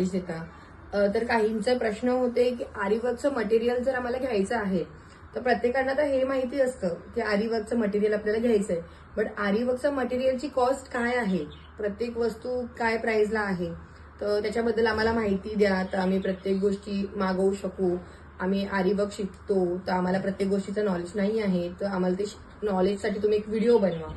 देता तर काहींचा प्रश्न होते की आरीवर्कचं मटेरियल जर आम्हाला घ्यायचं आहे तर प्रत्येकांना तर हे माहिती असतं की आरीवर्कचं मटेरियल आपल्याला घ्यायचं आहे. बट आरीवर्कचं मटेरियलची कॉस्ट काय आहे? प्रत्येक वस्तू काय प्राइसला आहे? तर त्याच्याबद्दल आम्हाला माहिती द्या तर आम्ही प्रत्येक गोष्टी मागवू शकू. आम्ही आरीवर्क शिकतो तर आम्हाला प्रत्येक गोष्टीचं नॉलेज नाही आहे तर आम्हाला ते नॉलेजसाठी तुम्ही एक व्हिडिओ बनवा.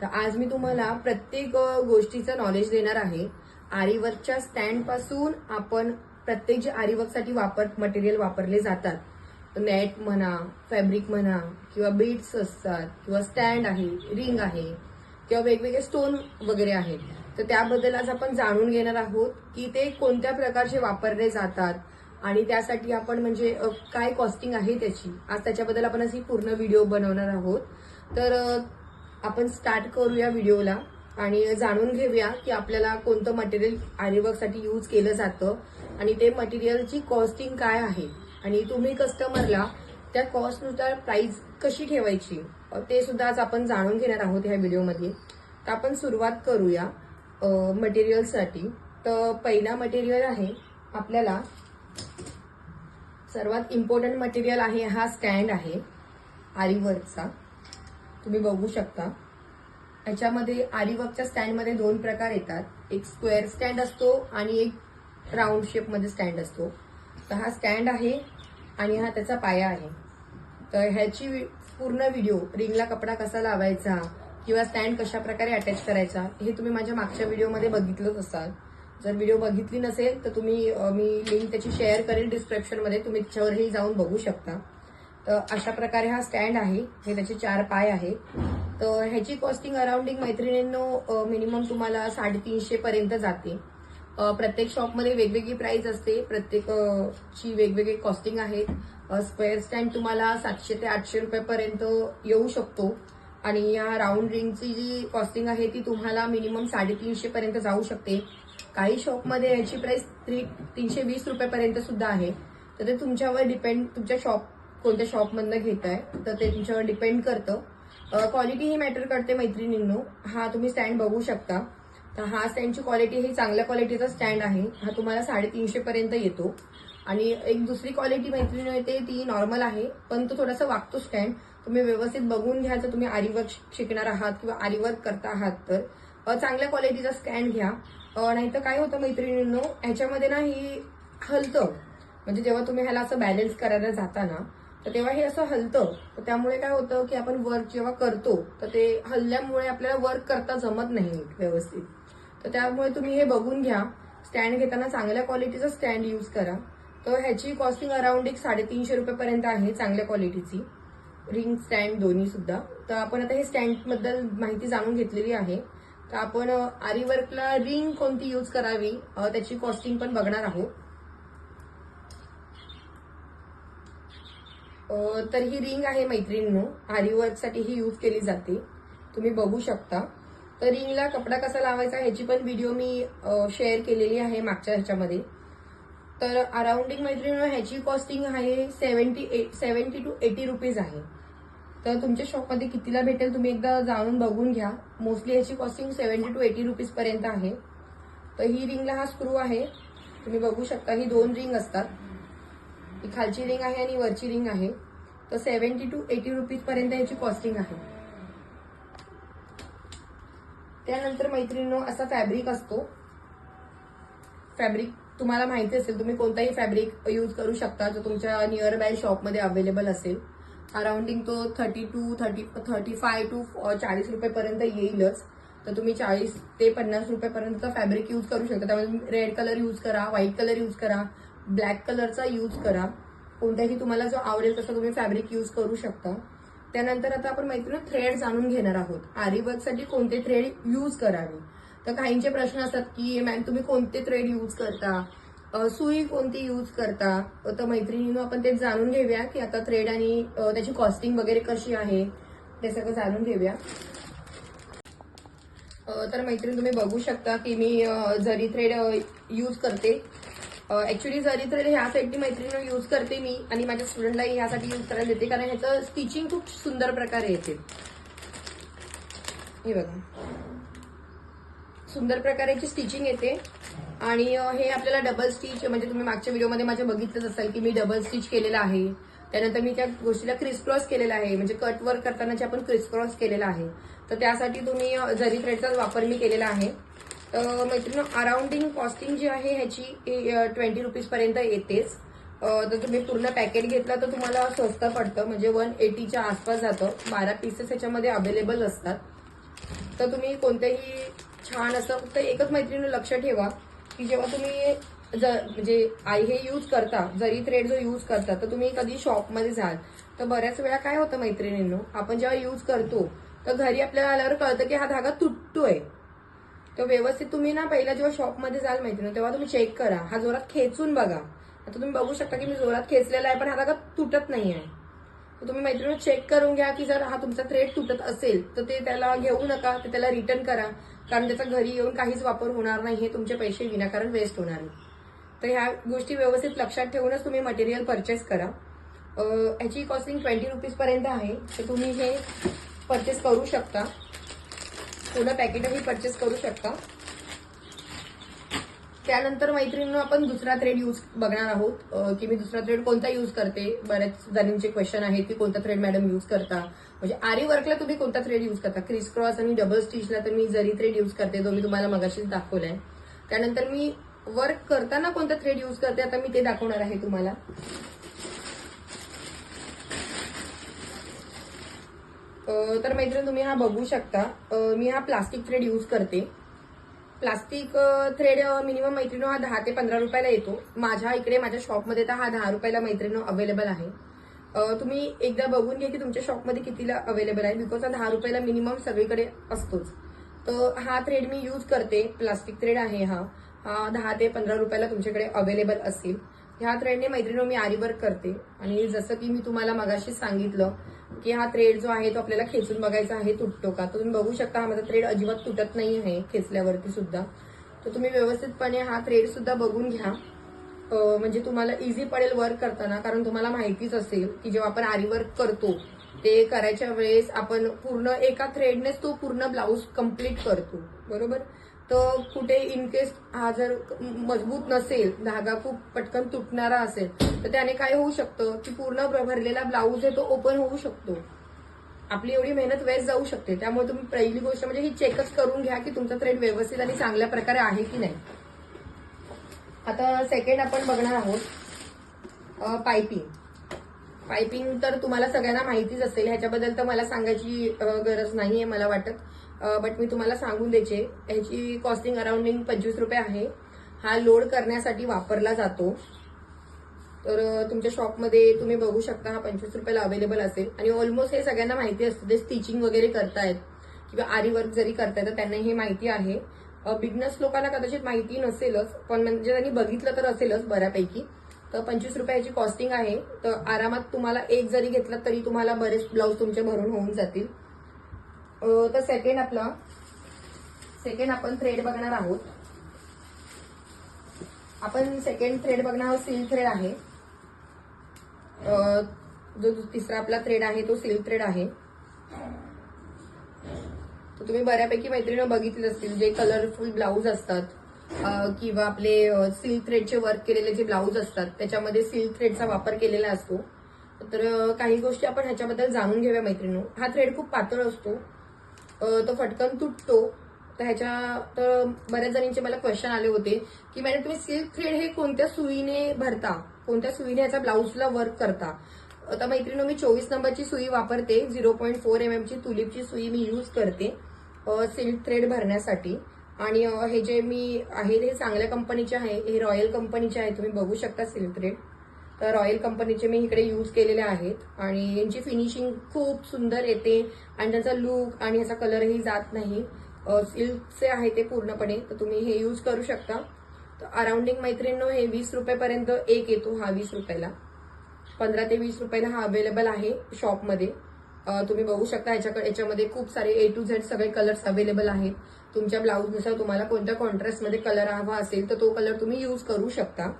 तर आज मी तुम्हाला प्रत्येक गोष्टीचं नॉलेज देणार आहे. आरीवर्कच्या स्टँडपासून आपण प्रत्येक जे आरीवर्कसाठी वापर मटेरियल वापरले जातात नेट म्हणा फॅब्रिक म्हणा किंवा बीड्स असतात किंवा स्टँड आहे रिंग आहे किंवा वेगवेगळे स्टोन वगैरे आहेत. तर त्याबद्दल आज आपण जाणून घेणार आहोत की ते कोणत्या प्रकारचे वापरले जातात आणि त्यासाठी आपण म्हणजे काय कॉस्टिंग आहे त्याची. आज त्याच्याबद्दल आपण अशी पूर्ण व्हिडिओ बनवणार आहोत. तर आपण स्टार्ट करूया व्हिडिओला आणि जाणून घेऊया की आपल्याला कोणतं मटेरियल आर्यवर्कसाठी यूज केलं जातं आणि ते मटेरियलची कॉस्टिंग काय आहे. आणि तुम्ही कस्टमरला त्या कॉस्टनुसार प्राईज कशी ठेवायची ते सुद्धा आज आपण जाणून घेणार आहोत ह्या व्हिडिओमध्ये तर आपण सुरुवात करूया मटेरियलसाठी तर पहिला मटेरियल आहे आपल्याला सर्वात इम्पॉर्टंट मटेरियल आहे हा स्टँड आहे आरीवर्कचा तुम्ही बघू शकता. याच्यामध्ये आरीवर्कच्या स्टँडमध्ये दोन प्रकार येतात. एक स्क्वेअर स्टँड असतो आणि एक राऊंड शेपमध्ये स्टँड असतो. तर हा स्टँड आहे आणि हा त्याचा पाया आहे. तर ह्याची वि- पूर्ण व्हिडिओ रिंगला कपडा कसा लावायचा किंवा स्टँड कशा प्रकारे अटॅच करायचा हे तुम्ही माझ्या मागच्या व्हिडिओमध्ये बघितलंच असाल. जर व्हिडिओ बघितली नसेल तर तुम्ही मी लिंक त्याची शेअर करेल डिस्क्रिप्शनमध्ये तुम्ही त्याच्यावरही जाऊन बघू शकता. तर अशा प्रकारे हा स्टँड आहे. हे त्याचे चार पाय आहे तर ह्याची कॉस्टिंग अराउंडिंग मैत्रिणींनो मिनिमम तुम्हाला साडेतीनशे पर्यंत जाते. प्रत्येक शॉपमध्ये वेगवेगळी प्राइस असते. प्रत्येक ची वेगवेगळी कॉस्टिंग आहेत. स्क्वेअर स्टँड तुम्हाला सातशे ते आठशे रुपयापर्यंत येऊ शकतो. आणि या राऊंड रिंगची जी कॉस्टिंग आहे ती तुम्हाला मिनिमम साडेतीनशे पर्यंत जाऊ शकते. काही शॉपमध्ये याची प्राइस थ्री तीनशे वीस रुपयापर्यंत सुद्धा आहे. तर ते तुमच्यावर डिपेंड तुमच्या शॉप कोणत्या शॉपमधनं घेत आहे तर ते तुमच्यावर डिपेंड करतं. क्वालिटी ही मॅटर करते मैत्रिणींनो. हा तुम्ही स्टँड बघू शकता. तर हा स्टँडची क्वालिटी ही चांगल्या क्वालिटीचा स्टँड आहे. हा तुम्हाला साडेतीनशे पर्यंत येतो. आणि एक दुसरी क्वालिटी मैत्रिणी येते ती नॉर्मल आहे. पण तो थोडासा वागतो स्टँड तुम्ही व्यवस्थित बघून घ्या जर तुम्ही आरीवर्क शिकणार आहात किंवा आरीवर्क करता आहात तर. चांगल्या क्वालिटीचा स्टँड घ्या. नाहीतर काय होतं मैत्रिणींनो ह्याच्यामध्ये ना ही हलतं. म्हणजे जेव्हा तुम्ही ह्याला असं बॅलन्स करायला जाता ना तर तेव्हा हे असं हलतं. तर त्यामुळे काय होतं की आपण वर्क जेव्हा करतो तर ते हल्ल्यामुळे आपल्याला वर्क करता जमत नाही व्यवस्थित. तर त्यामुळे तुम्ही हे बघून घ्या. स्टँड घेताना चांगल्या क्वालिटीचं स्टँड यूज करा. तर ह्याची कॉस्टिंग अराउंड एक साडेतीनशे रुपयेपर्यंत आहे चांगल्या क्वालिटीची रिंग स्टँड दोन्ही सुद्धा. तर आपण आता हे स्टँडबद्दल माहिती जाणून घेतलेली आहे. तर आपण आरीवर्कला रिंग कोणती यूज करावी त्याची कॉस्टिंग पण बघणार आहोत. तर ही रिंग आहे मैत्रिणींनो. आरीवर्कसाठी ही यूज केली जाते. तुम्ही बघू शकता. तर रिंगला कपडा कसा लावायचा ह्याची पण व्हिडिओ मी शेअर केलेली आहे मागच्या ह्याच्यामध्ये. तर अराउंडिंग मैत्रिणींनो ह्याची कॉस्टिंग आहे seventy seventy two eighty rupees आहे. तर तुमच्या शॉपमध्ये कितीला भेटेल तुम्ही एकदा जाऊन बघून घ्या. मोस्टली ह्याची कॉस्टिंग सेवन्टी टू एटी रुपीजपर्यंत आहे. तर ही रिंगला हा स्क्रू आहे. तुम्ही बघू शकता ही दोन रिंग असतात. ही खालची रिंग आहे आणि वरची रिंग आहे. तर सेव्हन्टी टू एटी रुपीज पर्यंत याची कॉस्टिंग आहे. त्यानंतर मैत्रिणीनो असा फॅब्रिक असतो. फॅब्रिक तुम्हाला माहिती असेल तुम्ही कोणताही फॅब्रिक यूज करू शकता जो तुमच्या नियर बाय शॉपमध्ये अवेलेबल असेल. अराउंडिंग तो thirty to thirty thirty five to चाळीस रुपयेपर्यंत येईलच. तर तुम्ही चाळीस ते पन्नास रुपयेपर्यंत फॅब्रिक यूज करू शकता. त्यामध्ये रेड कलर यूज करा व्हाईट कलर यूज करा ब्लॅक कलरचा यूज करा. कोणताही तुम्हाला जो आवडेल तसा तुम्ही फॅब्रिक यूज करू शकता. त्यानंतर आता आपण मैत्रीण थ्रेड जाणून घेणार आहोत. आरीवर्कसाठी कोणते थ्रेड यूज करावे? तर काहींचे प्रश्न असतात की मॅम तुम्ही कोणते थ्रेड यूज करता? सुई कोणती यूज करता? तर मैत्रिणीनं आपण ते जाणून घेऊया की आता थ्रेड आणि त्याची कॉस्टिंग वगैरे कशी आहे ते सगळं जाणून घेऊया. तर मैत्रीण तुम्ही बघू शकता की मी जरी थ्रेड यूज करते ऍक्च्युली जरी ह्या ह्यासाठी मैत्रिणी यूज करते मी आणि माझ्या स्टुडंटलाही ह्यासाठी यूज करायला देते. कारण ह्याचं स्टिचिंग खूप सुंदर प्रकारे येते. हे बघा. सुंदर प्रकारे याची स्टिचिंग येते. आणि हे आपल्याला डबल स्टिच म्हणजे तुम्ही मागच्या व्हिडिओमध्ये माझ्या बघितलंच असाल की मी डबल स्टिच केलेलं आहे. त्यानंतर मी त्या गोष्टीला क्रिसक्रॉस केलेला आहे. म्हणजे कट वर्क करताना जे आपण क्रिसक्रॉस केलेला आहे. तर त्यासाठी तुम्ही जरी थ्रेडचाच वापर मी केलेला आहे. मैत्रिणी अराउंडिंग कॉस्टिंग जी आहे ह्याची ट्वेंटी रुपीज पर्यंत येतेच. तर तुम्ही पूर्ण पॅकेट घेतला तर तुम्हाला स्वस्त पडतं. म्हणजे वन एटीच्या आसपास जातं. बारा पीसेस ह्याच्यामध्ये अवेलेबल असतात. तर तुम्ही कोणत्याही छान असं फक्त एकच मैत्रिणी लक्ष ठेवा की जेव्हा तुम्ही ज- म्हणजे आई हे यूज करता जरी थ्रेड जो यूज करता तर तुम्ही कधी शॉपमध्ये जाल. तर बऱ्याच वेळा काय होतं मैत्रिणींनो आपण जेव्हा यूज करतो तर घरी आपल्याला आल्यावर कळतं की हा धागा तुटतोय. तर व्यवस्थित तुम्ही ना पहिला जेव्हा शॉपमध्ये जाल मैत्रिणी तेव्हा तुम्ही चेक करा. हा जोरात खेचून बघा. आता तुम्ही बघू शकता की मी जोरात खेचलेला आहे पण हा धागा तुटत नाही आहे तर तुम्ही मैत्रिणी चेक करून घ्या की जर हा तुमचा थ्रेड तुटत असेल तर ते त्याला घेऊ नका ते त्याला रिटर्न करा. कारण त्याचा घरी येऊन काहीच वापर होणार नाही हे तुमचे पैसे विनाकारण वेस्ट होणार तर ह्या गोष्टी व्यवस्थित लक्षात ठेवूनच तुम्ही मटेरियल परचेस करा. ह्याची कॉस्टिंग ट्वेंटी रुपीजपर्यंत आहे. तर तुम्ही हे परचेस करू शकता. थोडं पॅकेटही परचेस करू शकता. त्यानंतर मैत्रिणीनं आपण दुसरा थ्रेड यूज बघणार आहोत. की मी दुसरा थ्रेड कोणता यूज करते? बऱ्याच जणांचे क्वेश्चन आहेत की कोणता थ्रेड मॅडम यूज करता? म्हणजे आरी वर्कला तुम्ही कोणता थ्रेड यूज करता? क्रिस क्रॉस आणि डबल स्टिचला तर मी जरी थ्रेड यूज करते जो मी तुम्हाला मगाशीच दाखवलाय. त्यानंतर मी वर्क करताना कोणता थ्रेड यूज करते? आता मी ते दाखवणार आहे तुम्हाला. तर मैत्रीण तुम्ही हा बघू शकता. मी हा प्लास्टिक थ्रेड यूज करते. प्लास्टिक थ्रेड मिनिमम मैत्रिणी हा दहा ते पंधरा रुपयाला येतो. माझ्या इकडे माझ्या शॉपमध्ये तर हा दहा रुपयाला मैत्रिणी अवेलेबल आहे. तुम्ही एकदा बघून घ्या की तुमच्या शॉपमध्ये कितीला अवेलेबल आहे. बिकॉज हा दहा रुपयाला मिनिमम सगळीकडे असतोच. तर हा थ्रेड मी यूज करते. प्लास्टिक थ्रेड आहे हा. हा दहा ते पंधरा रुपयाला तुमच्याकडे अवेलेबल असेल. ह्या थ्रेडने मैत्रिणी मी आरीवर्क करते. आणि जसं की मी तुम्हाला मगाशी सांगितलं की हा थ्रेड जो आहे तो आपल्याला खेचून बघायचा आहे तुटतो का तर तुम्ही बघू शकता हा माझा थ्रेड अजिबात तुटत नाही आहे खेचल्यावरती सुद्धा. तर तुम्ही व्यवस्थितपणे हा थ्रेड सुद्धा बघून घ्या. म्हणजे तुम्हाला इझी पडेल वर्क करताना कारण तुम्हाला माहितीच असेल की जेव्हा आपण आरी वर्क करतो ते करायच्या वेळेस आपण पूर्ण एका थ्रेडनेच तो पूर्ण ब्लाऊज कंप्लीट करतो. बरोबर? तर कुठे इनकेस हा जर मजबूत नसेल धागा खूप पटकन तुटणारा असेल तर त्याने काय होऊ शकतं? की पूर्ण भरलेला ब्लाऊज आहे तो ओपन होऊ शकतो. आपली एवढी मेहनत वेस्ट जाऊ शकते. त्यामुळे तुम्ही पहिली गोष्ट म्हणजे ही चेकच करून घ्या की तुमचा थ्रेड व्यवस्थित आणि चांगल्या प्रकारे आहे की नाही. आता सेकंड आपण बघणार आहोत पायपिंग पायपिंग तर तुम्हाला सगळ्यांना माहितीच असेल. ह्याच्याबद्दल तर मला सांगायची गरज नाहीये मला वाटत. बट मी तुम्हाला सांगून द्यायचे ह्याची कॉस्टिंग अराउंडिंग पंचवीस रुपये आहे. हा लोड करण्यासाठी वापरला जातो. तर तुमच्या शॉपमध्ये तुम्ही बघू शकता हा पंचवीस रुपयाला अवेलेबल असेल. आणि ऑलमोस्ट हे सगळ्यांना माहिती असतं ते स्टिचिंग वगैरे करतायत किंवा आरी वर्क जरी करतायत तर त्यांना हे माहिती आहे. बिझनेस लोकांना कदाचित माहिती नसेलच पण म्हणजे त्यांनी बघितलं तर असेलच बऱ्यापैकी. तर पंचवीस रुपयाची कॉस्टिंग आहे. तर आरामात तुम्हाला एक जरी घेतला तरी तुम्हाला बरेच ब्लाऊज तुमचे भरून होऊन जातील. तर सेकंड आपला सेकंड आपण थ्रेड बघणार आहोत. आपण सेकंड थ्रेड बघणार आहोत सिल्क थ्रेड आहे. जो तिसरा आपला थ्रेड आहे तो सिल्क थ्रेड आहे. तर तुम्ही बऱ्यापैकी मैत्रिणी बघितले असतील जे कलरफुल ब्लाऊज असतात किंवा आपले सिल्क थ्रेडचे वर्क केलेले जे ब्लाऊज असतात त्याच्यामध्ये सिल्क थ्रेडचा वापर केलेला असतो. तर काही गोष्टी आपण ह्याच्याबद्दल जाणून घेऊया मैत्रिणी हा थ्रेड खूप पातळ असतो. तो फटकन तुटतो. तर ह्याच्या तर बऱ्याच जणींचे मला क्वेश्चन आले होते की मॅडम तुम्ही सिल्क थ्रेड हे कोणत्या सुईने भरता? कोणत्या सुईने ह्याचा ब्लाऊजला वर्क करता? आता मैत्रिणी मी चोवीस नंबरची सुई वापरते. झिरो पॉईंट फोर एम एमची तुलिपची सुई मी यूज करते सिल्क थ्रेड भरण्यासाठी. आणि हे जे मी आहे हे चांगल्या कंपनीचे आहे हे रॉयल कंपनीचे आहे तुम्ही बघू शकता सिल्क थ्रेड. तर रॉयल कंपनीचे मी इकडे यूज केलेले आहेत. आणि यांची फिनिशिंग खूप सुंदर येते. आणि त्याचा लुक आणि याचा कलरही जात नाही. सिल्कचे आहे ते पूर्णपणे. तर तुम्ही हे यूज करू शकता. तर अराउंडिंग मैत्रिणींनो हे वीस रुपयेपर्यंत एक येतो हा वीस रुपयाला. पंधरा ते वीस रुपयाला हा अवेलेबल आहे शॉपमध्ये तुम्ही बघू शकता याच्याकडे याच्यामध्ये खूप सारे ए टू झेड सगळे कलर्स अवेलेबल आहेत. तुमच्या ब्लाऊजनुसार तुम्हाला कोणत्या कॉन्ट्रास्टमध्ये कलर हवा असेल तर तो कलर तुम्ही यूज करू शकता.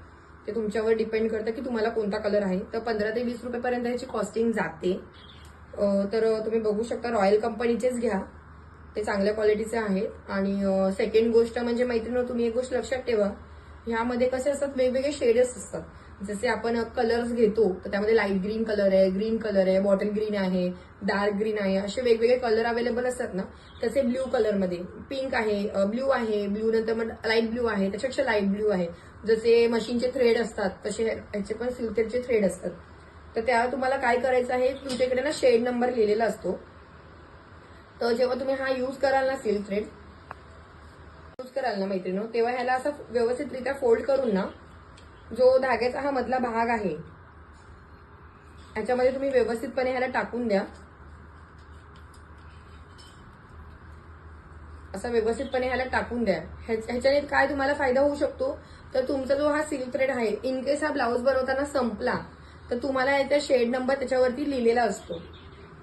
ते तुमच्यावर डिपेंड करतं की तुम्हाला कोणता कलर आहे. तर पंधरा ते वीस रुपयेपर्यंत याची कॉस्टिंग जाते. तर तुम्ही बघू शकता रॉयल कंपनीचेच घ्या. ते चांगल्या क्वालिटीचे आहेत. आणि सेकंड गोष्ट म्हणजे मैत्रिणी तुम्ही एक गोष्ट लक्षात ठेवा. ह्यामध्ये कसे असतात वेगवेगळे शेड्स असतात. जसे आपण कलर्स घेतो तर त्यामध्ये लाइट ग्रीन कलर आहे ग्रीन कलर आहे बॉटल ग्रीन आहे डार्क ग्रीन आहे असे वेगवेगळे कलर अवेलेबल असतात ना. तसे ब्ल्यू कलरमध्ये पिंक आहे ब्ल्यू आहे ब्ल्यू नंतर मग लाइट ब्ल्यू आहे त्याच्यापेक्षा लाइट ब्ल्यू आहे. जसे मशीनचे थ्रेड असतात तसे ह्याचे पण सिल्कचे थ्रेड असतात. तर त्या तुम्हाला काय करायचं आहे तुमच्याकडे ना शेड नंबर लिहिलेला असतो. तर जेव्हा तुम्ही हा यूज कराल ना सिल्क थ्रेड यूज कराल ना मैत्रिणी तेव्हा ह्याला असं व्यवस्थितरित्या फोल्ड करून ना जो धाग्याचा हा मधला भाग आहे ह्याच्यामध्ये तुम्ही व्यवस्थितपणे ह्याला टाकून द्या. असा व्यवस्थितपणे ह्याला टाकून द्या. ह्याच्याने काय तुम्हाला फायदा होऊ शकतो? तर तुमचा जो हा सिल्क थ्रेड आहे इन केस हा ब्लाऊज बनवताना संपला तर तुम्हाला याचा शेड नंबर त्याच्यावरती लिहिलेला असतो.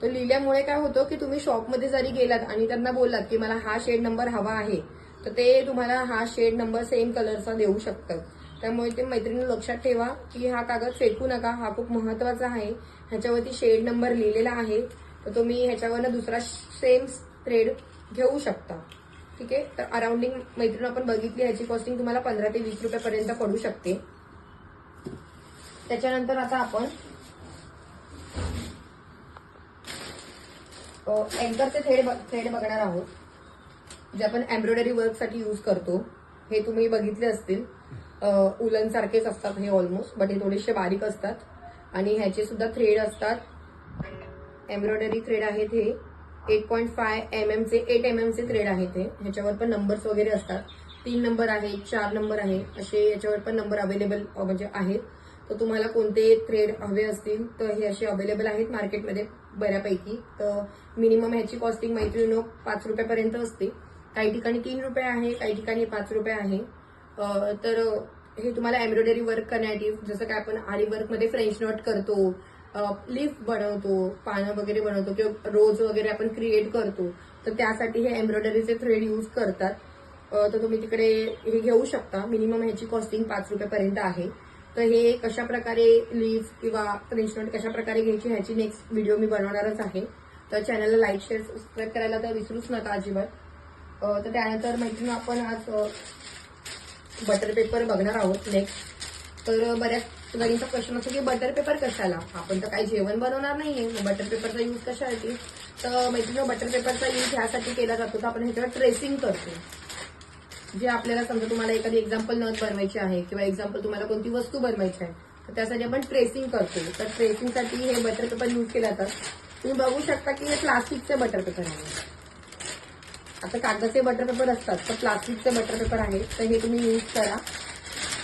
तर लिहिल्यामुळे काय होतं की तुम्ही शॉपमध्ये जरी गेलात आणि त्यांना बोललात की मला हा शेड नंबर हवा आहे तर ते तुम्हाला हा शेड नंबर सेम कलरचा देऊ शकतात. त्यामुळे ते मैत्रिणी लक्षात ठेवा की हा कागद फेकू नका हा खूप महत्त्वाचा आहे. ह्याच्यावरती शेड नंबर लिहिलेला आहे तर तुम्ही ह्याच्यावरनं दुसरा सेम थ्रेड घेऊ शकता. ठीक आहे? तर अराउंडिंग मैत्रीण आपण बघितली ह्याची कॉस्टिंग तुम्हाला पंधरा ते वीस रुपयापर्यंत पडू शकते. त्याच्यानंतर आता आपण अँकरचे थ्रेड थ्रेड बघणार आहोत जे आपण एम्ब्रॉयडरी वर्कसाठी यूज करतो. हे तुम्ही बघितले असतील. उलन सारखेच असतात हे ऑलमोस्ट बट हे थोडेसे बारीक असतात. आणि ह्याचे सुद्धा थ्रेड असतात. एम्ब्रॉयडरी थ्रेड आहेत हे. एट पॉईंट फाय एम एमचे एट एम एमचे थ्रेड आहे ते ह्याच्यावर पण नंबर्स वगैरे असतात. तीन नंबर आहे चार नंबर आहे. असे याच्यावर पण नंबर अवेलेबल म्हणजे आहेत. तर तुम्हाला कोणते थ्रेड हवे असतील तर हे असे अवेलेबल आहेत मार्केटमध्ये बऱ्यापैकी. तर मिनिमम ह्याची कॉस्टिंग मैत्रिणी पाच रुपयापर्यंत असते. काही ठिकाणी तीन रुपये आहे काही ठिकाणी पाच रुपये आहे. तर हे तुम्हाला एम्ब्रॉयडरी वर्क करण्यासाठी जसं काय आपण आरी वर्कमध्ये फ्रेंच नॉट करतो लिफ बनवतो पानं वगैरे बनवतो किंवा रोज वगैरे आपण क्रिएट करतो तर त्यासाठी हे एम्ब्रॉयडरीचे थ्रेड यूज करतात. तर तुम्ही तिकडे हे घेऊ शकता. मिनिमम ह्याची कॉस्टिंग पाच रुपयापर्यंत आहे. तर हे कशा प्रकारे लीव्ह किंवा फ्रेंच कशा प्रकारे घ्यायची ह्याची नेक्स्ट व्हिडिओ मी बनवणारच आहे. तर चॅनलला लाईक शेअर सबस्क्राईब करायला तर विसरूच नका अजिबात. तर त्यानंतर मैत्रिणी आपण आज बटर पेपर बघणार आहोत नेक्स्ट तर बऱ्याच जणींचा प्रश्न असतो की बटर पेपर कशाला? आपण तर काही जेवण बनवणार नाहीये. मग बटर पेपरचा यूज कशासाठी? तर मैत्रिणी बटर पेपरचा यूज ह्यासाठी केला जातो. तर आपण ह्याच्यावर ट्रेसिंग करतो. जे आपल्याला समजा तुम्हाला एखादी एक्झाम्पल नथ बनवायची आहे किंवा एक्झाम्पल तुम्हाला कोणती वस्तू बनवायची आहे तर त्यासाठी आपण ट्रेसिंग करतो. तर ट्रेसिंगसाठी हे बटर पेपर यूज केला जातात तुम्ही बघू शकता की हे प्लास्टिकचे बटर पेपर आहे. आता कागदाचे बटर पेपर असतात तर प्लास्टिकचे बटर पेपर आहे. तर हे तुम्ही यूज करा.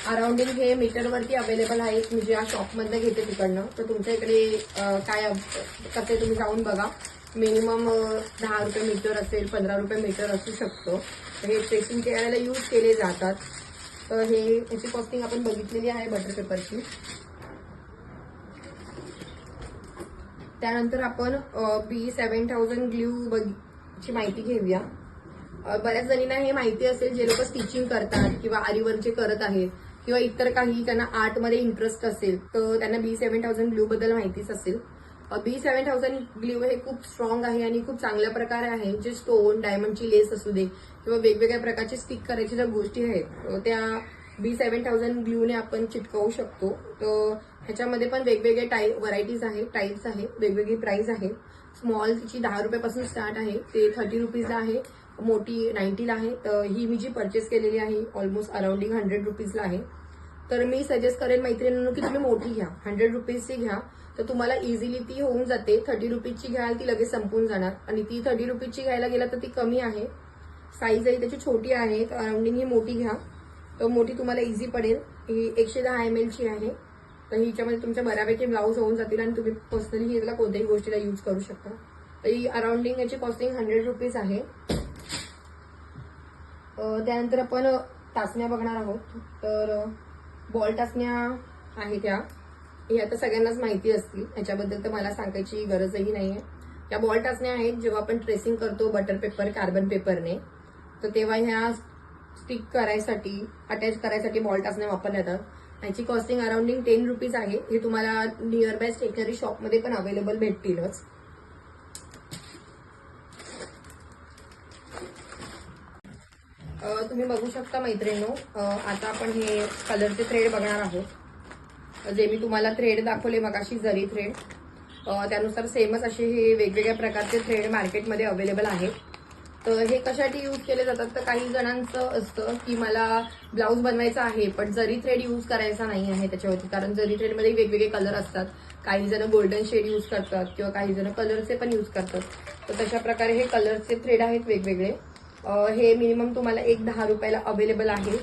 अराउंडिंग हे मीटरवरती अवेलेबल आहेत मी ज्या शॉपमधनं घेते तिकडनं. तर तुमच्या इकडे काय कसे तुम्ही जाऊन बघा. मिनिमम दहा रुपये मीटर असेल पंधरा रुपये मीटर असू शकतो. हे ट्रेसिंग करायला यूज केले जातात. तर हे याची कॉस्टिंग आपण बघितलेली आहे बटर पेपरची त्यानंतर आपण बी सेवन थाउजंड ग्ल्यू ची माहिती घेऊया. बऱ्याच जणींना हे माहिती असेल जे लोक स्टिचिंग करतात किंवा आरीवर जे करत आहेत. किंवा इतर काही त्यांना आर्टमध्ये इंटरेस्ट असेल तर त्यांना बी सेव्हन थाउजंड ग्ल्यू बद्दल माहितीच असेल. बी सेव्हन थाउजंड ग्ल्यू हे खूप स्ट्रॉंग आहे आणि खूप चांगल्या प्रकारे आहे. जे स्टोन डायमंडची लेस असू दे किंवा वेगवेगळ्या प्रकारचे स्टिक करायच्या ज्या गोष्टी आहेत त्या बी सेव्हन थाउजंड ग्ल्यूने आपण चिटकवू शकतो. तर ह्याच्यामध्ये पण वेगवेगळे टाई व्हरायटीज आहे टाईप्स आहे वेगवेगळी प्राईस आहे. स्मॉल तिची दहा रुपयापासून स्टार्ट आहे ते थर्टी रुपीजला आहे. मोठी नाईन्टीला आहे. तर ही मी जी परचेस केलेली आहे ऑलमोस्ट अराउंडिंग हंड्रेड रुपीजला आहे. तर मी सजेस्ट करेन मैत्रिणींनो की तुम्ही मोठी घ्या. हंड्रेड रुपीजची घ्या. तर तुम्हाला इझिली ती होऊन जाते. थर्टी रुपीजची घ्याल ती लगेच संपून जाणार. आणि ती थर्टी रुपीजची घ्यायला गेला तर ती कमी आहे. साईज आहे त्याची छोटी आहे तर अराउंडिंग ही मोठी घ्या. तर मोठी तुम्हाला इझी पडेल. ही एकशे दहा एम एलची आहे. तर हिच्यामध्ये तुमच्या बऱ्यापैकी ब्लाऊज होऊन जातील आणि तुम्ही पर्सनली ही कोणत्याही गोष्टीला यूज करू शकता. तर ही अराउंडिंग याची कॉस्टिंग हंड्रेड रुपीज आहे. त्यानंतर आपण टाचण्या बघणार आहोत. तर बॉल टाचण्या आहेत त्या. हे आता सगळ्यांनाच माहिती असतील. याच्याबद्दल तर मला सांगायची गरजही नाही आहे या बॉल टाचण्या आहेत जेव्हा आपण ट्रेसिंग करतो बटर पेपर कार्बन पेपरने तर तेव्हा ह्या स्टिक करायसाठी अटॅच करायसाठी बॉल टाचण्या वापरल्या जातात याची कॉस्टिंग अराउंडिंग टेन रुपीज आहे. हे तुम्हाला नियर बाय स्टेशनरी शॉपमध्ये पण अवेलेबल भेटतीलच. तुम्ही बघू शकता मैत्रिणीनो आता आपण हे कलरचे थ्रेड बघणार आहोत. जे मी तुम्हाला थ्रेड दाखवले मगाशी जरी थ्रेड त्यानुसार सेमच असे हे वेगवेगळ्या प्रकारचे थ्रेड मार्केटमध्ये अवेलेबल आहेत. तर हे कशासाठी यूज केले जातात? तर काही जणांचं असतं की मला ब्लाऊज बनवायचा आहे पण जरी थ्रेड यूज करायचा नाही आहे त्याच्यावरती कारण जरी थ्रेडमध्ये वेगवेगळे कलर असतात काही जण गोल्डन शेड यूज करतात किंवा काही जण कलरचे पण यूज करतात. तर तशा प्रकारे हे कलरचे थ्रेड आहेत वेगवेगळे. हे मिनिमम तुम्हाला एक दहा रुपयाला अवेलेबल आहे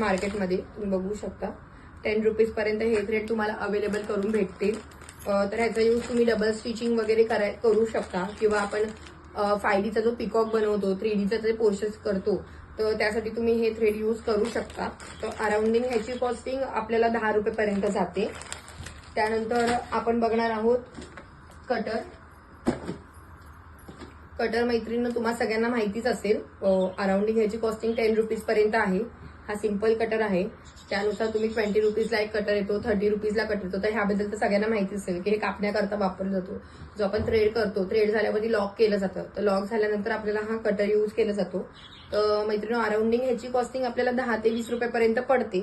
मार्केटमध्ये तुम्ही बघू शकता. टेन रुपीजपर्यंत हे थ्रेड तुम्हाला अवेलेबल करून भेटतील. तर ह्याचा यूज तुम्ही डबल स्टिचिंग वगैरे कराय करू शकता. किंवा आपण फाय डीचा जो पिकॉक बनवतो थ्री डीचा जे पोर्शन्स करतो तर त्यासाठी तुम्ही हे थ्रेड यूज करू शकता. तर अराउंडिंग ह्याची कॉस्टिंग आपल्याला दहा रुपयेपर्यंत जाते. त्यानंतर आपण बघणार आहोत कटर कटर मैत्रिणीनं तुम्हा सगळ्यांना माहितीच असेल अराउंडिंग ह्याची कॉस्टिंग टेन रुपीजपर्यंत आहे. हा सिंपल कटर आहे. त्यानुसार तुम्ही ट्वेंटी रुपीजला एक कटर येतो थर्टी रुपीजला कटर येतो. तर ह्याबद्दल तर सगळ्यांना माहिती असेल की हे कापण्याकरता वापरला जातो. जो आपण थ्रेड करतो थ्रेड झाल्यावरती लॉक केलं जातं. तर लॉक झाल्यानंतर आपल्याला हा कटर यूज केला जातो. तर मैत्रिणी अराउंडिंग ह्याची कॉस्टिंग आपल्याला दहा ते वीस रुपयापर्यंत पडते.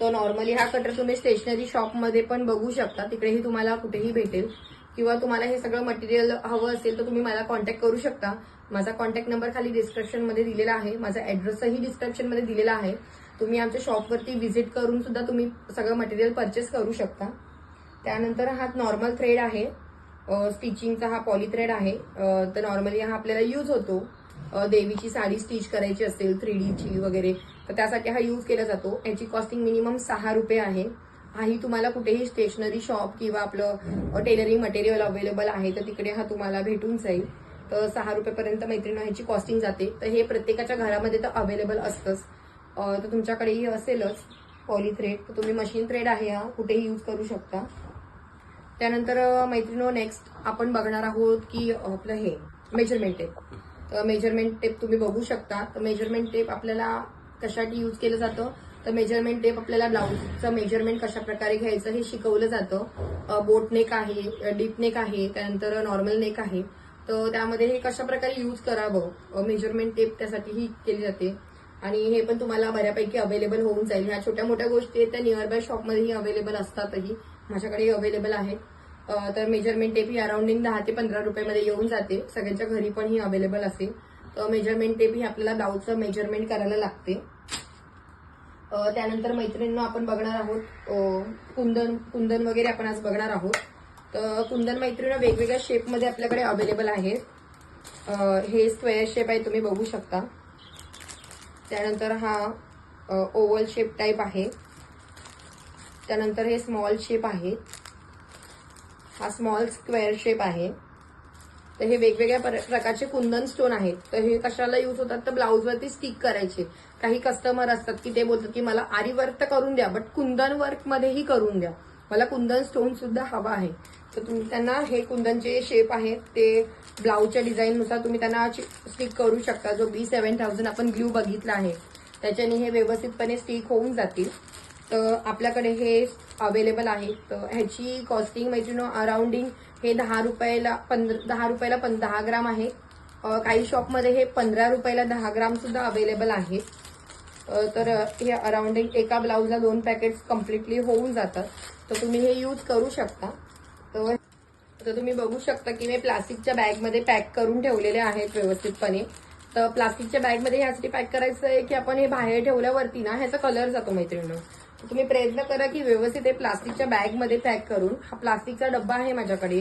तर नॉर्मली हा कटर तुम्ही स्टेशनरी शॉपमध्ये पण बघू शकता. तिकडेही तुम्हाला कुठेही भेटेल. किंवा तुम्हाला हे सगळं मटेरियल हवं असेल तर तुम्ही मला कॉन्टॅक्ट करू शकता. माझा कॉन्टॅक्ट नंबर खाली डिस्क्रिप्शनमध्ये दिलेला आहे. माझा ॲड्रेसही डिस्क्रिप्शनमध्ये दिलेला आहे. तुम्ही आमच्या शॉपवरती व्हिजिट करून सुद्धा तुम्ही सगळं मटेरियल परचेस करू शकता. त्यानंतर हा नॉर्मल थ्रेड आहे. स्टिचिंगचा हा पॉली थ्रेड आहे. तर नॉर्मली हा आपल्याला यूज होतो. देवीची साडी स्टिच करायची असेल थ्री डीची वगैरे तर त्यासाठी हा यूज केला जातो. याची कॉस्टिंग मिनिमम सहा रुपये आहे. हाही तुम्हाला कुठेही स्टेशनरी शॉप किंवा आपलं टेलरिंग मटेरियल अवेलेबल आहे तर तिकडे हा तुम्हाला भेटून जाईल. तर सहा रुपयेपर्यंत मैत्रिणी ह्याची कॉस्टिंग जाते. तर हे प्रत्येकाच्या घरामध्ये तर अवेलेबल असतंच. तर तुमच्याकडेही असेलच पॉली थ्रेड तर तुम्ही मशीन थ्रेड आहे हा कुठेही यूज करू शकता. त्यानंतर मैत्रिणो नेक्स्ट आपण बघणार आहोत की आपलं हे मेजरमेंट टेप तर मेजरमेंट टेप तुम्ही बघू शकता. तर मेजरमेंट टेप आपल्याला कशासाठी यूज केलं जातं? तर मेजरमेंट टेप आपल्याला ब्लाऊजचं मेजरमेंट कशा प्रकारे घ्यायचं हे शिकवलं जातं. बोट नेक आहे डीप नेक आहे त्यानंतर नॉर्मल नेक आहे. तर त्यामध्ये हे कशा प्रकारे यूज करावं मेजरमेंट टेप त्यासाठी ही केली जाते. आणि हे पण तुम्हाला बऱ्यापैकी अवेलेबल होऊन जाईल. ह्या छोट्या मोठ्या गोष्टी आहेत त्या नियर बाय शॉपमध्येही अवेलेबल असतातही. माझ्याकडे अवेलेबल आहेत. तर मेजरमेंट टेप ही अराउंडिंग दहा ते पंधरा रुपयामध्ये येऊन जाते. सगळ्यांच्या घरी पण ही अवेलेबल असेल. तर मेजरमेंट टेप ही आपल्याला ब्लाऊजचं मेजरमेंट करायला लागते. त्यानंतर मैत्रिणींना आपण बघणार आहोत कुंदन कुंदन वगैरे आपण आज बघणार आहोत. तर कुंदन मैत्रिणी वेगवेगळ्या शेपमध्ये आपल्याकडे अवेलेबल आहे हे स्क्वेअर शेप आहे तुम्ही बघू शकता. त्यानंतर हा ओवल शेप टाईप आहे. त्यानंतर हे स्मॉल शेप आहे. हा स्मॉल स्क्वेअर शेप आहे. तर हे वेगवेगळ्या प्रकारचे कुंदन स्टोन आहेत. तर हे कशाला यूज होतात? तर ब्लाऊजवरती स्टिक करायचे. काही कस्टमर असतात की ते बोलतात की मला आरी वर्क तर करून द्या बट कुंदन वर्कमध्येही करून द्या. मला कुंदन स्टोन सुद्धा हवा आहे. तर तुम्ही त्यांना हे कुंदनचे शेप आहेत ते ब्लाऊजच्या डिझाईननुसार तुम्ही त्यांना स्टिक करू शकता. जो बी सेवन थाउजंड आपण ग्ल्यू बघितला आहे त्याच्याने हे व्यवस्थितपणे स्टिक होऊन जातील. तर आपल्याकडे हे अवेलेबल आहे. तर ह्याची कॉस्टिंग मैत्रिणी अराउंडिंग हे दहा रुपयाला पंधरा दहा रुपयाला पण दहा ग्राम आहे. काही शॉपमध्ये हे पंधरा रुपयाला दहा ग्राम सुद्धा अवेलेबल आहे. तर हे अराउंडिंग एका ब्लाऊजला दोन पॅकेट्स कम्प्लिटली होऊन जातात तर तुम्ही हे यूज करू शकता. तर तर तुम्ही बघू शकता की मी प्लास्टिकच्या बॅगमध्ये पॅक करून ठेवलेले आहेत व्यवस्थितपणे. तर प्लास्टिकच्या बॅगमध्ये ह्यासाठी पॅक करायचं आहे की आपण हे बाहेर ठेवल्यावरती ना ह्याचा कलर जातो मैत्रिणी तुम्ही प्रयत्न करा की व्यवस्थित हे प्लास्टिकच्या बॅगमध्ये पॅक करून हा प्लास्टिकचा डब्बा आहे माझ्याकडे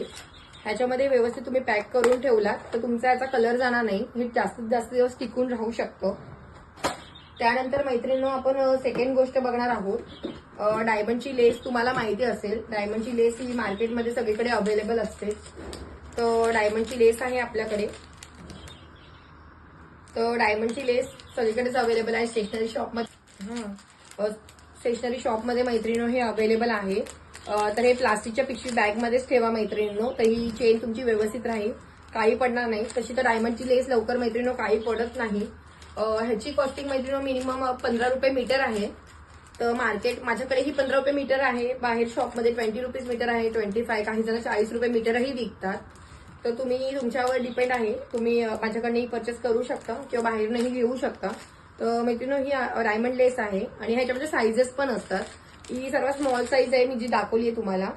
ह्याच्यामध्ये व्यवस्थित तुम्ही पॅक करून ठेवलात तर तुमचा याचा कलर जाणार नाही. हे जास्तीत जास्त दिवस टिकून राहू शकतं. त्यानंतर मैत्रिणींनो आपण सेकंड गोष्ट बघणार आहोत. डायमंडची लेस तुम्हाला माहिती असेल. डायमंडची लेस ही मार्केटमध्ये सगळीकडे अवेलेबल असते. तर डायमंडची लेस आहे आपल्याकडे. तर डायमंडची लेस सगळीकडेच अवेलेबल आहे. स्टेशनरी शॉपमध्ये हां. स्टेशनरी शॉपमध्ये मैत्रिणीनो हे अवेलेबल आहे. तर हे प्लास्टिकच्या पिशवी बॅगमध्येच ठेवा मैत्रिणींनो. तर ही चेन तुमची व्यवस्थित राहील. काही पडणार नाही. तशी तर डायमंडची लेस लवकर मैत्रिणीनो काही पडत नाही. ह्याची कॉस्टिंग मैत्रिणीनो मिनिमम पंधरा रुपये मीटर आहे. तर मार्केट माझ्याकडे ही पंधरा रुपये मीटर आहे. बाहेर शॉपमध्ये ट्वेंटी रुपीज मीटर आहे ट्वेंटी फाय काही जण चाळीस रुपये मीटरही विकतात. तर तुम्ही तुमच्यावर डिपेंड आहे. तुम्ही माझ्याकडनंही परचेस करू शकता किंवा बाहेरनंही घेऊ शकता. तर मैत्रिणी ही डायमंड लेस आहे. आणि ह्याच्यामध्ये म्हणजे साईजेस पण असतात. ही सर्वात स्मॉल साईज आहे मी जी दाखवली आहे तुम्हाला.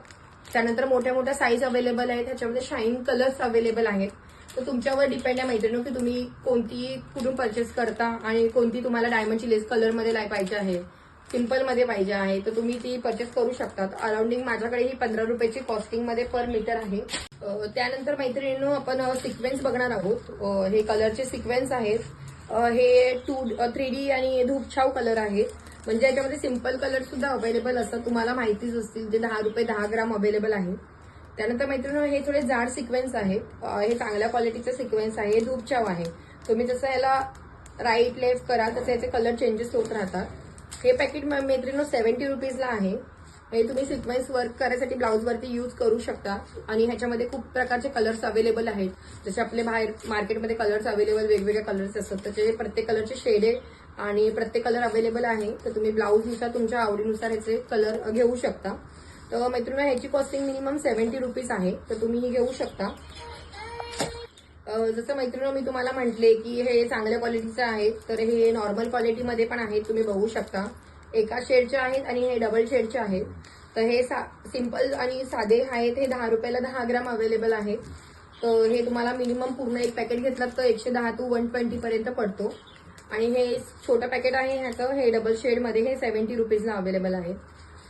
त्यानंतर मोठ्या मोठ्या साईज अवेलेबल आहेत. त्याच्यामध्ये शाईन कलर्स अवेलेबल आहेत. तर तुमच्यावर डिपेंड आहे मैत्रिणी की तुम्ही कोणती कुठून परचेस करता आणि कोणती तुम्हाला डायमंडची लेस कलरमध्ये लाई पाहिजे आहे. सिम्पलमध्ये पाहिजे आहे. तर तुम्ही ती परचेस करू शकतात. अराउंडिंग माझ्याकडे ही पंधरा रुपयाची कॉस्टिंगमध्ये पर मीटर आहे. त्यानंतर मैत्रिणींनो आपण सिक्वेन्स बघणार आहोत. हे कलरचे सिक्वेन्स आहेत. हे टू थ्री डी आणि धूपछाव कलर आहेत. म्हणजे याच्यामध्ये सिंपल कलर सुद्धा अवेलेबल असतात. तुम्हाला माहितीच असतील जे दहा रुपये दहा ग्राम अवेलेबल आहे. त्यानंतर मैत्रिणी हे थोडे जाड सिक्वेन्स आहेत. हे चांगल्या क्वालिटीचे सिक्वेन्स आहे. हे धूपछाव आहे. तुम्ही जसं याला राईट लेफ्ट करा तसे याचे कलर चेंजेस होत राहतात. हे पॅकेट मैत्रिणी सेव्हन्टी रुपीजला आहे. हे तुम्ही सिक्वेन्स वर्क करायसाठी ब्लाऊज वरती यूज करू शकता. आणि ह्याच्यामध्ये खूप प्रकारचे कलर्स अवेलेबल आहेत. जसे आपले बाहेर मार्केटमध्ये कलर्स अवेलेबल वेगवेगळे कलर्स असतात. त्याचे प्रत्येक कलरचे शेड आहे आणि प्रत्येक कलर अवेलेबल आहे. तर तुम्ही ब्लाऊजनुसार तुमच्या आवडीनुसार ह्याचे कलर घेऊ शकता. तर मैत्रिणी ह्याची कॉस्टिंग मिनिमम सेव्हन्टी रुपीज आहे. तर तुम्ही ही घेऊ शकता. जसं मैत्रिणी मी तुम्हाला म्हटले की हे चांगल्या क्वालिटीचं आहे तर हे नॉर्मल क्वालिटीमध्ये पण आहेत. तुम्ही बघू शकता. एका शेडचे आहेत आणि हे डबल शेडचे आहेत. तर हे सा सिंपल आणि साधे आहेत. हे दहा रुपयाला दहा ग्राम अवेलेबल आहेत तर हे तुम्हाला मिनिमम पूर्ण एक पॅकेट घेतलात तर एकशे दहा टू वन ट्वेंटीपर्यंत पडतो. आणि हे छोटं पॅकेट आहे ह्याचं. हे डबल शेडमध्ये हे सेवन्टी रुपीजला अवेलेबल आहे.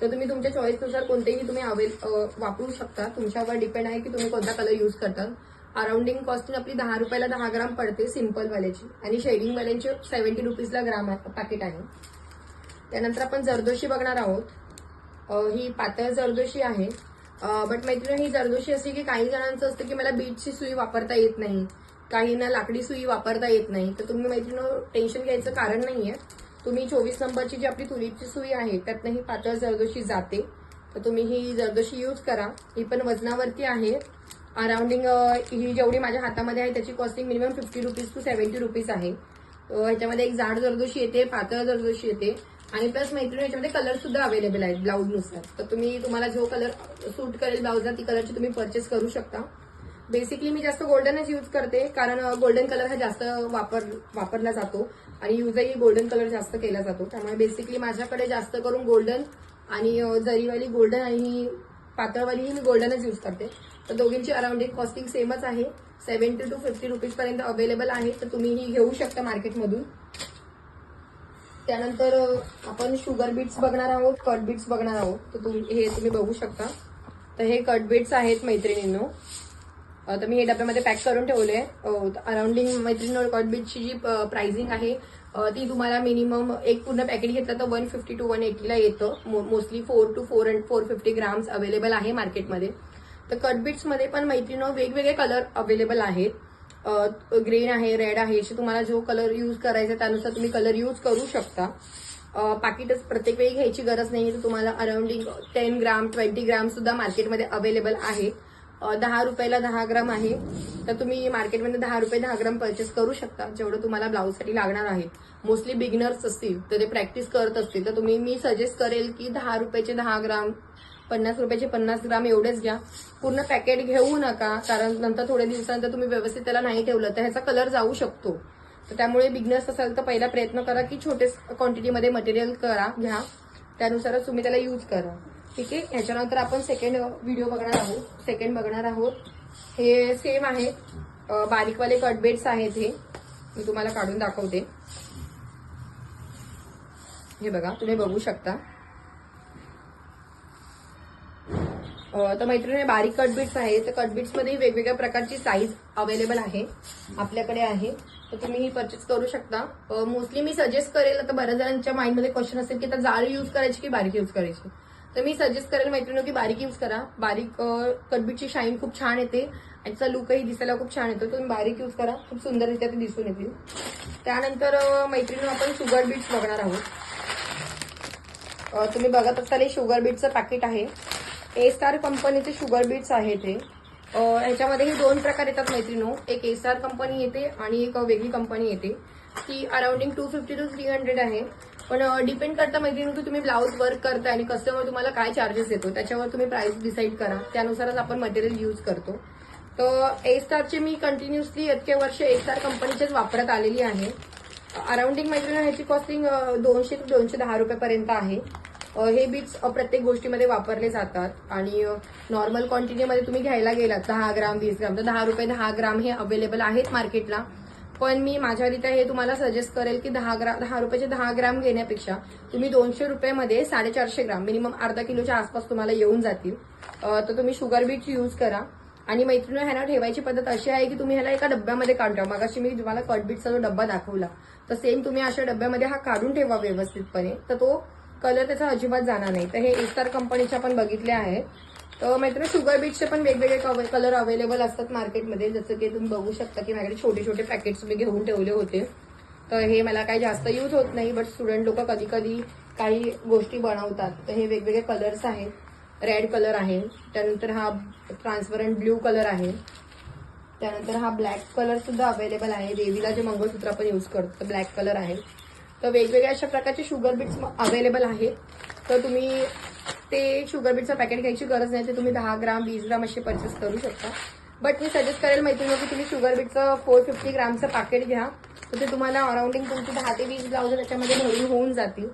तर तुम्ही तुमच्या चॉईसनुसार कोणतेही तुम्ही अवेल वापरू शकता. तुमच्यावर डिपेंड आहे की तुम्ही कोणता कलर यूज करतात अराउंडिंग कॉस्टिंग आपली दहा रुपयाला दहा ग्राम पडते सिम्पलवाल्याची आणि शेडिंगवाल्यांची सेवन्टी रुपीजला ग्राम पॅकेट आहे. त्यानंतर आपण जरदोशी बघणार आहोत. ही पातळ जरदोशी आहे. बट मैत्रिणी ही जरदोशी अशी की काही जणांचं असतं की मला बीटची सुई वापरता येत नाही. काहींना लाकडी सुई वापरता येत नाही. तर तुम्ही मैत्रिणी टेन्शन घ्यायचं कारण नाहीये. तुम्ही चोवीस नंबरची जी आपली तुरीची सुई आहे त्यातनं ही पातळ जरदोशी जाते. तर तुम्ही ही जरदोशी यूज करा. ही पण वजनावरती आहे. अराउंडिंग ही जेवढी माझ्या हातामध्ये आहे त्याची costing minimum fifty rupees to seventy rupees आहे. ह्याच्यामध्ये एक जाड जरदोशी येते पातळ जरदोशी येते. आणि प्लस मैत्रिणी याच्यामध्ये कलर सुद्धा अवेलेबल आहेत ब्लाऊजनुसार तर तुम्ही तुम्हाला जो कलर सूट करेल ब्लाऊजला ती कलरची तुम्ही परचेस करू शकता. बेसिकली मी जास्त गोल्डनच यूज करते कारण गोल्डन कलर हा जास्त वापर वापरला जातो. आणि युजही गोल्डन कलर जास्त केला जातो. त्यामुळे बेसिकली माझ्याकडे जास्त करून गोल्डन आणि जरीवाली गोल्डन आणि पातळवालीही मी गोल्डनच यूज करते. तर दोघींची अराउंडिंग कॉस्टिंग सेमच आहे. सेव्हन्टी टू फिफ्टी रुपीजपर्यंत अवेलेबल आहे. तर तुम्ही ही घेऊ शकता मार्केटमधून त्यानंतर आपण शुगर बीट्स बघणार आहोत कट बीट्स बघणार आहोत. तर तुम्ही हे तुम्ही बघू शकता. तर हे कट बीट्स आहेत मैत्रिणींनो. तर मी हे डब्यामध्ये पॅक करून ठेवले. अराउंडिंग मैत्रिणी कट बीटची जी प्राइसिंग आहे ती तुम्हाला मिनिमम एक पूर्ण पॅकेट घेतलं तर वन फिफ्टी टू वन एटीला येतं. Mostly four to four and four fifty grams available आहे मार्केटमध्ये तर कट बीट्समध्ये पण मैत्रिणी वेगवेगळे कलर अवेलेबल आहेत. ग्रीन आहे रेड आहे असे तुम्हाला जो कलर यूज करायचा त्यानुसार तुम्ही कलर यूज करू शकता. पाकिटच प्रत्येक वेळी घ्यायची गरज नाही तर तुम्हाला अराउंडिंग टेन ग्राम ट्वेंटी ग्राम सुद्धा मार्केटमध्ये अवेलेबल आहे. दहा रुपयाला दहा ग्राम आहे. तर तुम्ही मार्केटमध्ये दहा रुपये दहा ग्राम परचेस करू शकता जेवढं तुम्हाला ब्लाऊजसाठी लागणार आहे. मोस्टली बिगिनर्स असतील तर ते प्रॅक्टिस करत असतील. तर तुम्ही मी सजेस्ट करेल की दहा रुपयाचे दहा ग्राम पन्नास रुपयाचे पन्नास ग्राम एवढेच घ्या. पूर्ण पॅकेट घेऊ नका कारण नंतर थोड्या दिवसानंतर तुम्ही व्यवस्थित त्याला नाही ठेवलं तर ह्याचा कलर जाऊ शकतो. तर त्यामुळे बिगनर्स असाल तर पहिला प्रयत्न करा की छोटेस क्वांटिटीमध्ये मटेरियल करा घ्या. त्यानुसारच तुम्ही त्याला यूज करा. ठीक आहे? ह्याच्यानंतर आपण सेकंड व्हिडिओ बघणार आहोत. सेकंड बघणार आहोत. हे सेम आहे. बारीकवाले कटबेट्स आहेत हे. मी तुम्हाला काढून दाखवते. हे बघा तुम्ही बघू शकता. तर मैत्रिणी बारीक कटबीट्स आहे तर कटबीट्समध्ये वेगवेगळ्या प्रकारची साईज अवेलेबल आहे आपल्याकडे आहे. तर तुम्ही ही परचेस करू शकता. मोस्टली मी सजेस्ट करेल आता बऱ्याच जणांच्या माइंडमध्ये क्वेश्चन असेल की आता जाळ यूज करायची की बारीक यूज करायची? तर मी सजेस्ट करेल मैत्रिणी की बारीक यूज करा. बारीक कटबीटची शाईन खूप छान येते याचा लुकही दिसायला खूप छान येतो. तुम्ही बारीक यूज करा. खूप सुंदररित्या ते दिसून येतील. त्यानंतर मैत्रिणी आपण शुगर बीट्स बघणार आहोत. तुम्ही बघत असाल हे शुगर बीटचं पॅकेट आहे. ए स्टार कंपनीचे शुगर बीट्स आहेत ते ह्याच्यामध्ये हे दोन प्रकार येतात मैत्रिणो. एक ए स्टार कंपनी येते आणि एक वेगळी कंपनी येते. ती arounding to fifty to three hundred आहे. पण डिपेंड करता मैत्रिणी की तुम्ही ब्लाऊज वर्क करताय आणि कस्टमर तुम्हाला काय चार्जेस देतो त्याच्यावर तुम्ही प्राइस डिसाईड करा. त्यानुसारच आपण मटेरियल यूज करतो. तर ए स्टारचे मी कंटिन्युअसली इतके वर्ष ए स्टार कंपनीचेच वापरत आलेली आहे. अराउंडिंग मैत्रिणी ह्याची कॉस्टिंग दोनशे ते दोनशे दहा रुपयापर्यंत आहे. हे बीट्स प्रत्येक गोष्टीमध्ये वापरले जातात आणि नॉर्मल क्वांटिटीमध्ये तुम्ही घ्यायला गेलात दहा ग्राम वीस ग्राम तर दहा रुपये दहा ग्राम हे अवेलेबल आहेत मार्केटला पण मी माझ्यारित्या हे तुम्हाला सजेस्ट करेल की दहा ग्राम दहा रुपयाचे दहा ग्राम घेण्यापेक्षा तुम्ही दोनशे रुपयामध्ये साडेचारशे ग्राम मिनिमम अर्धा किलोच्या आसपास तुम्हाला येऊन जातील. तर तुम्ही शुगर बीट यूज करा. आणि मैत्रिणी ह्याला ठेवायची पद्धत अशी आहे की तुम्ही ह्याला एका डब्यामध्ये काढून ठेवा मगाशी मी तुम्हाला कटबीटचा जो डब्बा दाखवला तर सेम तुम्ही अशा डब्यामध्ये हा काढून ठेवा व्यवस्थितपणे. तर तो कलर त्याचा अजिबात जाणार नाही. तर हे एस्टार कंपनीच्या पण बघितले आहेत. तर मैत्रिणी शुगर बीटचे पण वेगवेगळे कलर अवेलेबल असतात मार्केटमध्ये जसं की तुम्ही बघू शकता की माझ्याकडे छोटे छोटे पॅकेट्स मी घेऊन ठेवले होते. तर हे मला काही जास्त यूज होत नाही बट स्टुडंट लोक कधी कधी काही गोष्टी बनवतात. तर हे वेगवेगळे कलर्स आहेत. रेड कलर आहे. त्यानंतर हा ट्रान्सपरंट ब्ल्यू कलर आहे. त्यानंतर हा ब्लॅक कलरसुद्धा अवेलेबल आहे. देवीला जे मंगळसूत्र आपण यूज करतो तर ब्लॅक कलर आहे. तर वेगवेगळ्या अशा प्रकारचे शुगर बीट्स अवेलेबल आहेत. तर तुम्ही ते शुगर बीटचं पॅकेट घ्यायची गरज नाही ते तुम्ही दहा ग्राम वीस ग्राम असे परचेस करू शकता. बट मी सजेस्ट करेल मैत्रिणी की तुम्ही शुगर बीटचं फोर फिफ्टी ग्रामचं पॅकेट घ्या. तर ते तुम्हाला अराउंडिंग तुमची दहा ते वीस ब्लाउज त्याच्यामध्ये भरून होऊन जातील.